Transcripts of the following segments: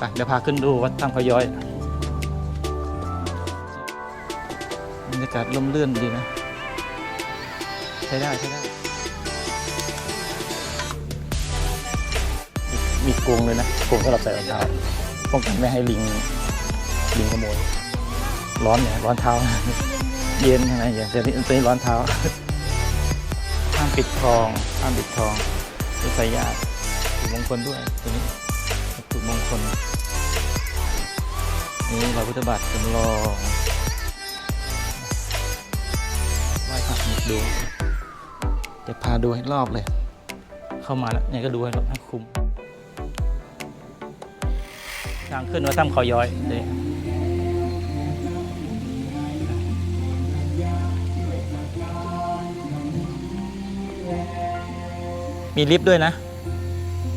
ไปเดี๋ยวพาขึ้นดูวัดถ้ำเขาย้อยบรรยากาศร่มรื่นดีนะใช้ได้ใช้ได้ มีกรงเลยนะกรงสำหรับใส่รองเท้าป้องกันไม่ให้ลิงลิงขโมยร้อนเนี่ยร้อนเท้า เย็นยังไงอย่างแต่นี่ตัวนี้ร้อนเท้าห้ามปิดทองห้ามปิดทองด้วยสายญาติถูกมงคลด้วยตัวนี้ ถูกมงคล นี่เราพุทธบาทจำลองไหว้พระดดู จะพาดูให้รอบเลย เข้ามาแล้วเนี่ยก็ดูให้รอบให้คุ้ม ทางขึ้นวัดถ้ำเขาย้อยนี่มีลิฟต์ด้วยนะ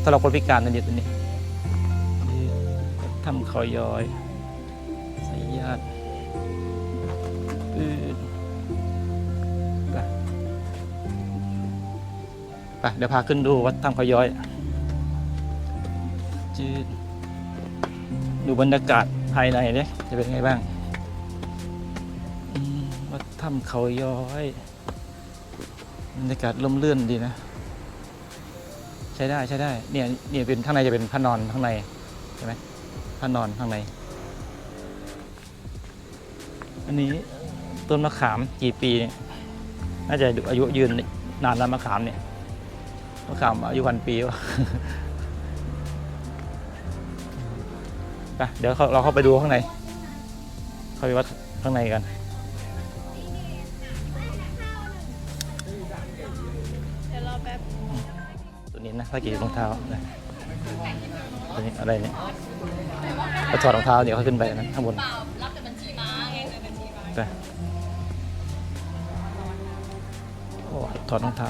สำหรับคนพิการนั่นเดียวตัวนี้ วัดถ้ำเขาย้อยสายญาติอืดไปไปเดี๋ยวพาขึ้นดูวัดถ้ำเขาย้อยจืดดูบรรยากาศภายในเนี่ยจะเป็นไงบ้างวัดถ้ำเขาย้อยบรรยากาศร่มเรื่นดีนะ ใช้ได้ใช้ได้เนี่ยเนี่ยเป็นข้างในจะเป็นพระนอนข้างในใช่ไหม พระนอนข้างใน อันนี้ต้นมะขามกี่ปีเนี่ยน่าจะอายุยืนนานแล้วมะขามเนี่ยมะขามอายุพันปีวะปเดี๋ยวเราเข้าไปดูข้างใน เข้าไปวัดข้างในกัน ตัวนี้นะถ้ากี่รองเท้านะตัวนี้อะไรเนี่ย พอถอดรองเท้าเดี๋ยวเขาขึ้นไปนะข้างบนรับแต่บัญชีม้าไงเคยบัญชีม้าไปโอ้ถอดรองเท้า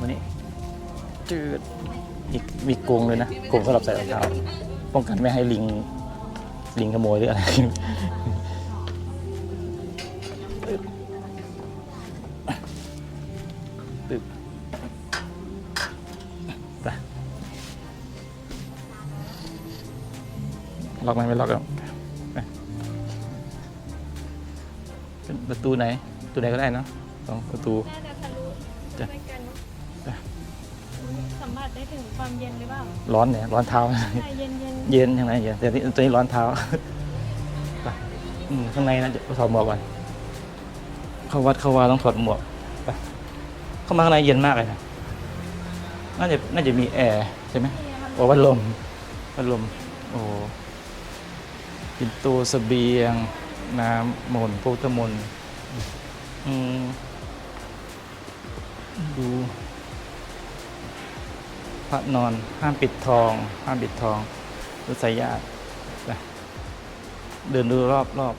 วันนี้จืดอีกมีกรงเลยนะกรงสำหรับใส่รองเท้าป้องกันไม่ให้ลิง ลิงขโมยหรืออะไร ล็อกไหมไม่ล็อกหรอกไปเป็นประตูไหนประตูไหนก็ได้เนอะสองประตูน่าจะทะลุจ้ะด้วยกันเนอะจ้ะสัมผัสได้ถึงความเย็นหรือเปล่าร้อนเนี่ยร้อนเท้าใช่เย็นเย็นเย็นยังไงเย็นแต่นี่ตัวนี้ร้อนเท้าไปอืมข้างในนะจะถอดหมวกก่อนเข้าวัดเข้าวาต้องถอดหมวกไปเข้ามาข้างในเย็นมากเลยนะน่าจะน่าจะมีแอร์ใช่ไหมๆเนี่ยมันโอ้พัดลมพัดลมโอ้ ปินโตเสบียง น้ำมนต์พุทธมนต์ดูพระนอนห้ามปิดทอง ห้ามปิดทองรุสายาตเดินดูรอบรอบ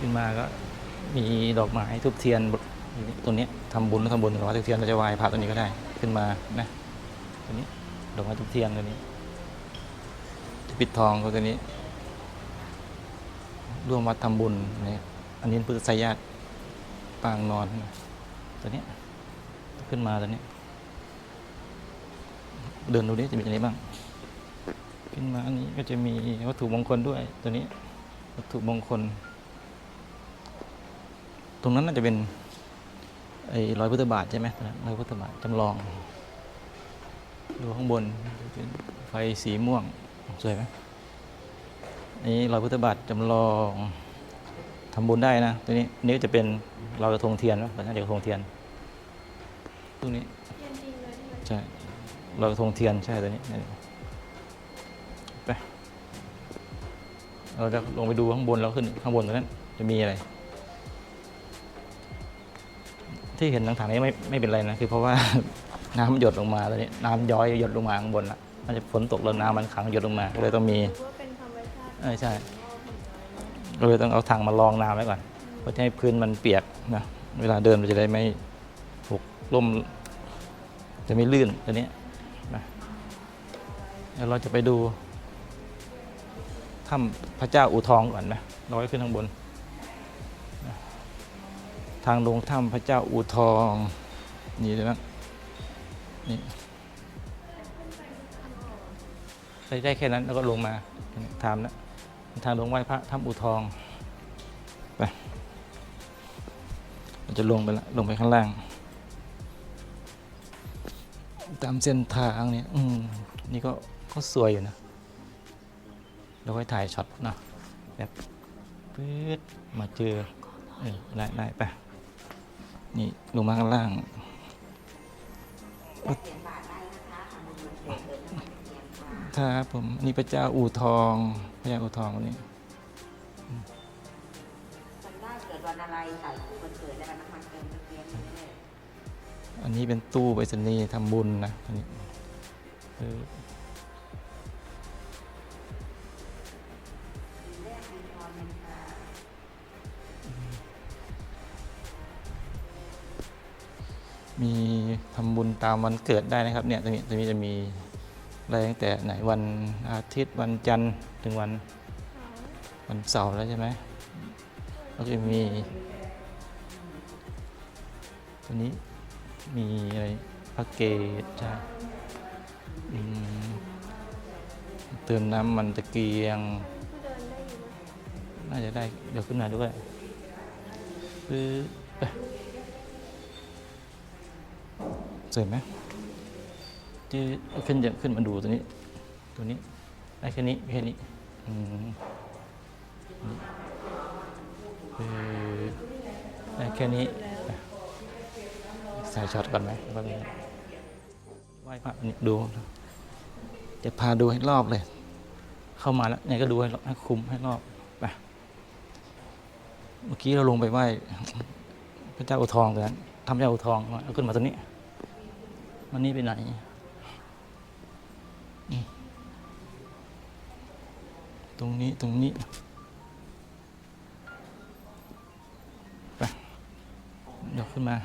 ขึ้นมาก็มีดอกไม้ทุบเทียนตรงนี้ทำบุญแล้วทำบุญกับวัดทุบเทียนเราจะไหว้พระตัวนี้ก็ได้ขึ้นมานะตัวนี้ดอกไม้ทุกเทียนตัวนี้ที่ปิดทองก็ตัวนี้ ร่วมวัดทำบุญเนี่ยอันนี้พุทธไสยาตปางนอนตัวนี้ขึ้นมาตัวนี้เดินดูนี้จะมีอะไรบ้าง ขึ้นมาอันนี้ก็จะมีวัตถุมงคลด้วยตัวนี้ วัตถุมงคล ตรงนั้นน่าจะเป็นไอ้รอยพุทธบาทใช่ไหมตัวนั้นรอยพุทธบาทจำลอง ดูข้างบนเป็นไฟสีม่วงสวยไหมนี่รอยพุทธบาทจำลองทำบุญได้นะตัวนี้นี่ก็จะเป็นรอยกระทงเทียนวะน่าจะกระทงเทียนตรงนี้เย็นจริงเลยใช่ไหมใช่รอยกระทงเทียนใช่ตัวนี้นี่ไปเราจะลงไปดูข้างบนแล้วขึ้นข้างบนตรงนั้นจะมีอะไร ที่เห็นทางๆนี้ไม่ไม่เป็นไรนะคือเพราะว่า น้ำหยดลงมาตอนนี้น้ำย้อยหยดลงมาข้างบนละน่าจะฝนตกแล้วน้ำมันขังหยดลงมาก็เลยต้องมีหรือว่าเป็นธรรมชาติเออใช่ ก็เลยต้องเอาถังมารองน้ำไว้ก่อน เพื่อให้พื้นมันเปียกนะเวลาเดินมันจะได้ไม่ถูกล่ม จะไม่ลื่นตัวนี้นะดี๋ยวเราจะไปดูถ้ำพระเจ้าอูทองก่อนนะเราไว้ขึ้นข้างบนนะ ทางลงถ้ำพระเจ้าอู่ทอง นี่เลยนะนี่ได้แค่นั้นแล้วก็ลงมาทามนะทางลงไหว้พระถ้ำอู่ทองไปเราจะลงไปละลงไปข้างล่าง ตามเส้นทางเนี่ยอืมนี่ก็ก็สวยอยู่นะเราค่อยถ่ายช็อตนะแบบปื๊ดมาเจอเออไล่ไล่ไป นี่ลงมาข้างล่าง ครับผมอันนี่พระเจ้าอู่ทองพระเจ้าอู่ทองนี่จำได้เกิดวันอะไรใส่คู่วันเกิดแล้วกันน้ำมันเติมตะเกียงนี่แหละอันนี้เป็นตู้ไปรษณีย์ทำบุญนะอันนี้ มีทำบุญตามวันเกิดได้นะครับเนี่ยตรงนี้ตรงนี้จะมีอะไรตั้งแต่ไหนวันอาทิตย์วันจันทร์ถึงวันวันเสาร์แล้วใช่ไหมแล้วก็จะมีตัวนี้มีอะไรพระเกตใช่เติมน้ำมันตะเกียง น่าจะได้ เดี๋ยวขึ้นมาด้วยปึ๊บ ไปสวยไหมจืดเอาขึ้นจะขึ้นมาดูตัวนี้ ตัวนี้ได้แค่นี้แค่นี้อืมนี่ปึ๊บได้แค่นี้ไปใส่ช็อตก่อนไหมแป๊บนึงไหว้พระนี่ดูจะพาดูให้รอบเลย เข้ามาแล้วเนี่ยก็ดูให้รอบให้คุมให้รอบไปเมื่อกี้เราลงไปไหว้พระเจ้าอุทองกันทำพระเจ้าอุทองมาเอาขึ้นมาตรงนี้ มันนี่ไปไหน ตรงนี้ตรงนี้ไปเดี๋ยวขึ้นมา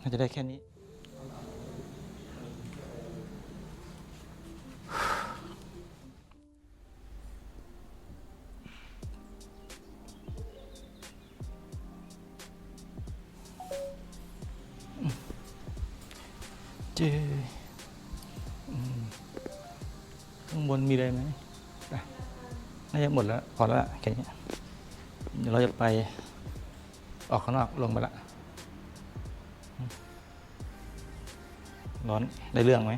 น่าจะได้แค่นี้ จข้างบนมีอะไรไหมน่าจะหมดแล้ว พอแล้วแค่นี้เดี๋ยวเราจะไปออกข้างนอกลงไปละ ร้อนได้เรื่องไหม